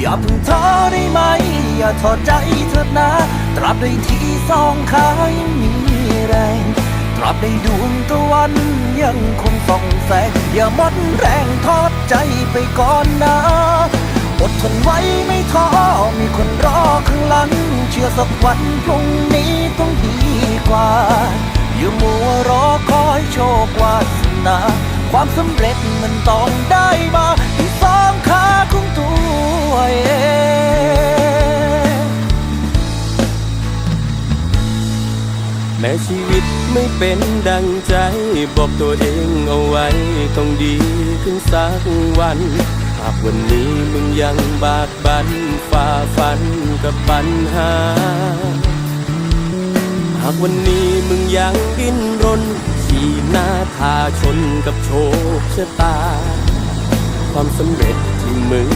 อย่าเพิ่งท้อได้ไหม อย่าถอดใจเถิดนะ ตราบใดที่สองขายังมีแรง ตราบใดดวงตะวันยังคงส่องแสง อย่าหมดแรงทอดใจไปก่อนนะอดทนไว้ไม่ท้อ มีคนรอข้างหลัง เชื่อสักวันพรุ่งนี้ต้องดีกว่า อย่ามัวรอคอยโชควาสนา ความสำเร็จมันต้องได้ แม้ชีวิตไม่เป็นดังใจ บอกตัวเองเอาไว้ ต้องดีขึ้นสักวัน หากวันนี้มึงยังบากบันฝ่าฟันกับปัญหา หากวันนี้มึงยังดิ้นรนขี่หน้าทาชนกับโชคชะตา ความสำเร็จที่มึง